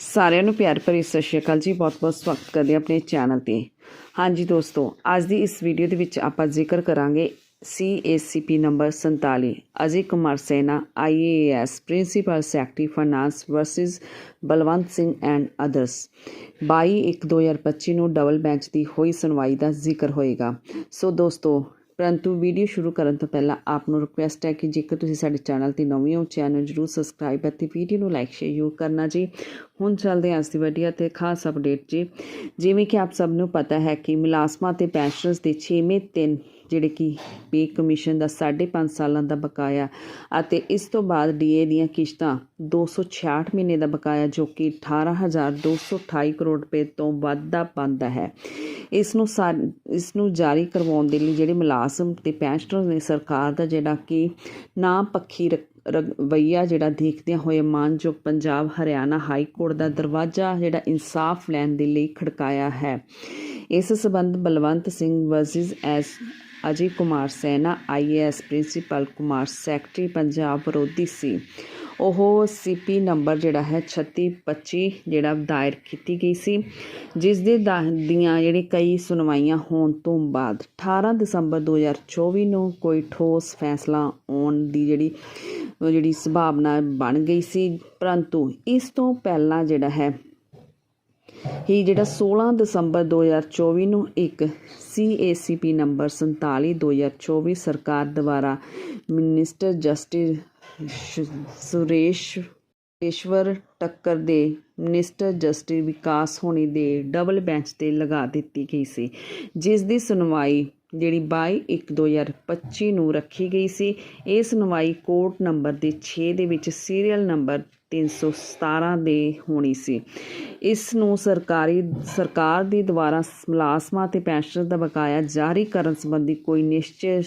ਸਾਰਿਆਂ ਨੂੰ ਪਿਆਰ ਭਰੀ ਸਤਿ ਸ਼੍ਰੀ ਅਕਾਲ ਜੀ। ਬਹੁਤ-ਬਹੁਤ ਸਵਾਗਤ ਕਰਦੇ ਆਪਣੇ ਚੈਨਲ ਤੇ। ਹਾਂਜੀ ਦੋਸਤੋ, ਅੱਜ ਦੀ ਇਸ ਵੀਡੀਓ ਦੇ ਵਿੱਚ ਆਪਾਂ ਜ਼ਿਕਰ ਕਰਾਂਗੇ CACP number 47 Ajay Kumar Saina IAS principal secretary finance versus Balwant Singh and others 22/1/2025 ਨੂੰ ਡਬਲ ਬੈਂਚ ਦੀ ਹੋਈ ਸੁਣਵਾਈ ਦਾ ਜ਼ਿਕਰ ਹੋਏਗਾ। ਸੋ ਦੋਸਤੋ, ਪਰੰਤੂ ਵੀਡੀਓ ਸ਼ੁਰੂ ਕਰਨ ਤੋਂ ਪਹਿਲਾਂ ਆਪ ਨੂੰ ਰਿਕੁਐਸਟ ਹੈ ਕਿ ਜੇਕਰ ਤੁਸੀਂ ਸਾਡੇ ਚੈਨਲ ਤੇ ਨਵੇਂ ਹੋ, ਚੈਨਲ ਜਰੂਰ ਸਬਸਕ੍ਰਾਈਬ ਅਤੇ ਵੀਡੀਓ ਨੂੰ ਲਾਈਕ ਸ਼ੇਅਰ ਜ਼ਰੂਰ ਕਰਨਾ ਜੀ। ਹੁਣ ਚੱਲਦੇ ਹਾਂ ਅੱਜ ਦੀ ਵਧੀਆ ਅਤੇ ਖਾਸ ਅਪਡੇਟ ਜੀ। ਜਿਵੇਂ ਕਿ ਆਪ ਸਭ ਨੂੰ ਪਤਾ ਹੈ ਕਿ ਮੁਲਾਜ਼ਮਾਂ ਤੇ ਪੈਨਸ਼ਨਰਸ ਦੇ 6ਵੇਂ ਦਿਨ ਜਿਹੜੇ ਕਿ ਪੇ ਕਮਿਸ਼ਨ ਦਾ 5.5 ਸਾਲਾਂ ਦਾ ਬਕਾਇਆ ਅਤੇ ਇਸ ਤੋਂ ਬਾਅਦ ਡੀਏ ਦੀਆਂ ਕਿਸ਼ਤਾਂ 266 ਮਹੀਨੇ ਦਾ ਬਕਾਇਆ ਜੋ ਕਿ 18228 ਕਰੋੜ ਰੁਪਏ ਤੋਂ ਵੱਧ ਦਾ ਬਣਦਾ ਹੈ। ਇਸ ਨੂੰ ਸਾ- ਇਸ ਨੂੰ ਜਾਰੀ ਕਰਵਾਉਣ ਦੇ ਲਈ ਜਿਹੜੇ ਮੁਲਾਜ਼ਮ ਤੇ ਪੈਨਸ਼ਨਰ ਨੇ ਸਰਕਾਰ ਦਾ ਜਿਹੜਾ ਕਿ ਨਾ ਪੱਖੀ ਰ- ਰਵੱਈਆ ਜਿਹੜਾ ਦੇਖਦਿਆਂ ਹੋਏ ਮਾਨਯੋਗ ਪੰਜਾਬ ਹਰਿਆਣਾ ਹਾਈ ਕੋਰਟ ਦਾ ਦਰਵਾਜ਼ਾ ਜਿਹੜਾ ਇਨਸਾਫ ਲੈਣ ਦੇ ਲਈ ਖੜਕਾਇਆ ਹੈ। ਇਸ ਸਬੰਧ Balwant Singh versus S Ajay Kumar Saina IAS principal Kumar secretary Punjab ਵਿਰੋਧੀ ਸੀ। ਉਹ ਸੀਪੀ ਨੰਬਰ ਜਿਹੜਾ ਹੈ 3625 ਜਿਹੜਾ ਦਾਇਰ ਕੀਤੀ ਗਈ ਸੀ, ਜਿਸ ਦੇ ਦਾ- ਦੀਆਂ ਜਿਹੜੇ ਕਈ ਸੁਣਵਾਈਆਂ ਹੋਣ ਤੋਂ ਬਾਅਦ 18 ਦਸੰਬਰ 2024 ਨੂੰ ਕੋਈ ਠੋਸ ਫੈਸਲਾ ਆਉਣ ਦੀ ਜਿਹੜੀ ਜਿਹੜੀ ਸੰਭਾਵਨਾ ਬਣ ਗਈ ਸੀ। ਪਰੰਤੂ ਇਸ ਤੋਂ ਪਹਿਲਾਂ ਜਿਹੜਾ ਹੈ, ਹੀ ਜਿਹੜਾ 16 ਦਸੰਬਰ 2024 ਨੂੰ ਇੱਕ CACP ਨੰਬਰ 47 2024 ਸਰਕਾਰ ਦੁਆਰਾ ਮਿਨਿਸਟਰ ਜਸਟਿਸ ਸੁਰੇਸ਼ ਈਸ਼ਵਰ ਟੱਕਰ ਦੇ ਮਿਨਿਸਟਰ ਜਸਟਿਸ ਵਿਕਾਸ ਹੋਣੀ ਦੇ ਡਬਲ ਬੈਂਚ ਤੇ ਲਗਾ ਦਿੱਤੀ ਗਈ ਸੀ, ਜਿਸ ਦੀ ਸੁਣਵਾਈ ਜਿਹੜੀ 22/1/2025 ਨੂੰ ਰੱਖੀ ਗਈ ਸੀ, ਇਹ ਸੁਣਵਾਈ ਕੋਰਟ ਨੰਬਰ ਦੇ 6 ਦੇ ਵਿੱਚ ਸੀਰੀਅਲ ਨੰਬਰ 317 ਦੇ ਹੋਣੀ ਸੀ। ਇਸ ਨੂੰ ਸਰਕਾਰੀ, ਸਰਕਾਰ ਦੇ ਦੁਆਰਾ ਮੁਲਾਜ਼ਮਾਂ ਤੇ ਪੈਨਸ਼ਨ ਦਾ ਬਕਾਇਆ ਜਾਰੀ ਕਰਨ ਸੰਬੰਧੀ ਕੋਈ ਨਿਸ਼ਚਿਤ